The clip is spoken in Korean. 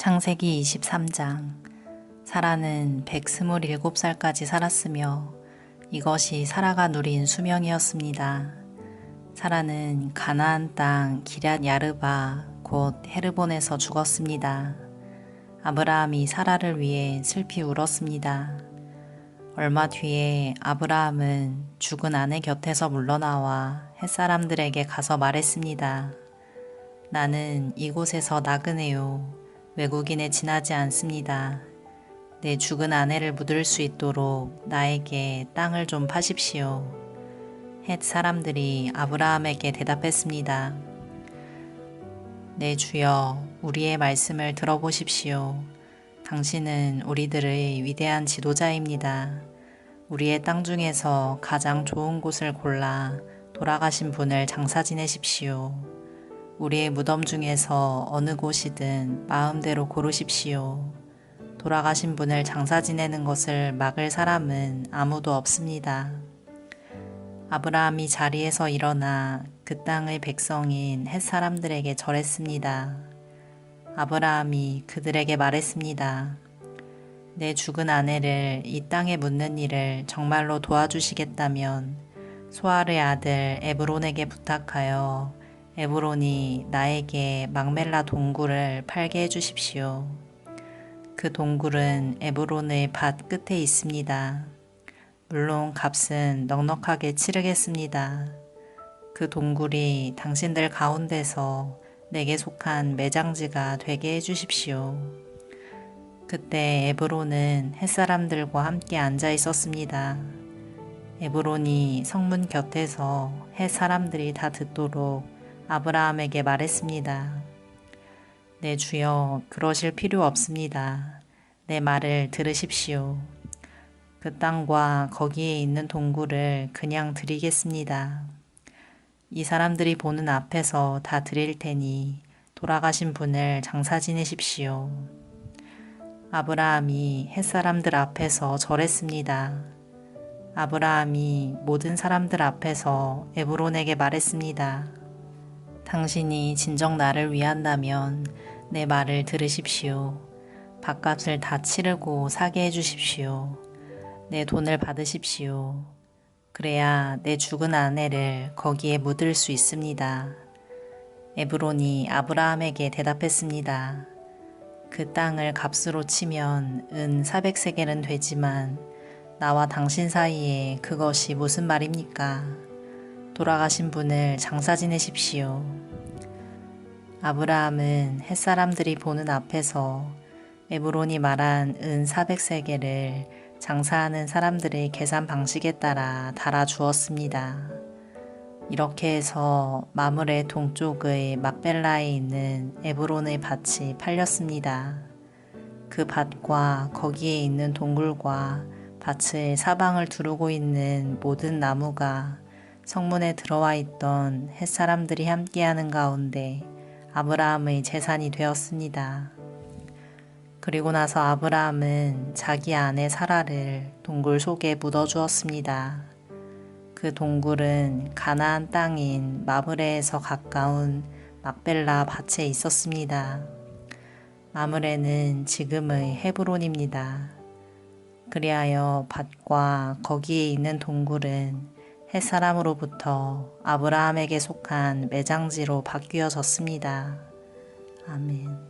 창세기 23장 사라는 127살까지 살았으며 이것이 사라가 누린 수명이었습니다. 사라는 가나안 땅 기럇 야르바 곧 헤르본에서 죽었습니다. 아브라함이 사라를 위해 슬피 울었습니다. 얼마 뒤에 아브라함은 죽은 아내 곁에서 물러나와 햇사람들에게 가서 말했습니다. 나는 이곳에서 나그네요. 외국인에 지나지 않습니다. 내 죽은 아내를 묻을 수 있도록 나에게 땅을 좀 파십시오. 헷 사람들이 아브라함에게 대답했습니다. 내 주여, 우리의 말씀을 들어보십시오. 당신은 우리들의 위대한 지도자입니다. 우리의 땅 중에서 가장 좋은 곳을 골라 돌아가신 분을 장사 지내십시오. 우리의 무덤 중에서 어느 곳이든 마음대로 고르십시오. 돌아가신 분을 장사 지내는 것을 막을 사람은 아무도 없습니다. 아브라함이 자리에서 일어나 그 땅의 백성인 햇 사람들에게 절했습니다. 아브라함이 그들에게 말했습니다. 내 죽은 아내를 이 땅에 묻는 일을 정말로 도와주시겠다면 소아르의 아들 에브론에게 부탁하여 에브론이 나에게 막멜라 동굴을 팔게 해주십시오. 그 동굴은 에브론의 밭 끝에 있습니다. 물론 값은 넉넉하게 치르겠습니다. 그 동굴이 당신들 가운데서 내게 속한 매장지가 되게 해주십시오. 그때 에브론은 햇사람들과 함께 앉아 있었습니다. 에브론이 성문 곁에서 햇사람들이 다 듣도록 아브라함에게 말했습니다. 내 주여, 그러실 필요 없습니다. 내 말을 들으십시오. 그 땅과 거기에 있는 동굴을 그냥 드리겠습니다. 이 사람들이 보는 앞에서 다 드릴 테니 돌아가신 분을 장사 지내십시오. 아브라함이 햇사람들 앞에서 절했습니다. 아브라함이 모든 사람들 앞에서 에브론에게 말했습니다. 당신이 진정 나를 위한다면 내 말을 들으십시오. 밥값을 다 치르고 사게 해주십시오. 내 돈을 받으십시오. 그래야 내 죽은 아내를 거기에 묻을 수 있습니다. 에브론이 아브라함에게 대답했습니다. 그 땅을 값으로 치면 은 400세겔은 되지만 나와 당신 사이에 그것이 무슨 말입니까? 돌아가신 분을 장사 지내십시오. 아브라함은 햇사람들이 보는 앞에서 에브론이 말한 은 400세겔을 장사하는 사람들의 계산 방식에 따라 달아 주었습니다. 이렇게 해서 마물의 동쪽의 막벨라에 있는 에브론의 밭이 팔렸습니다. 그 밭과 거기에 있는 동굴과 밭의 사방을 두르고 있는 모든 나무가 성문에 들어와 있던 햇사람들이 함께하는 가운데 아브라함의 재산이 되었습니다. 그리고 나서 아브라함은 자기 아내 사라를 동굴 속에 묻어주었습니다. 그 동굴은 가나안 땅인 마므레에서 가까운 막벨라 밭에 있었습니다. 마므레는 지금의 헤브론입니다. 그리하여 밭과 거기에 있는 동굴은 햇사람으로부터 아브라함에게 속한 매장지로 바뀌어졌습니다. 아멘.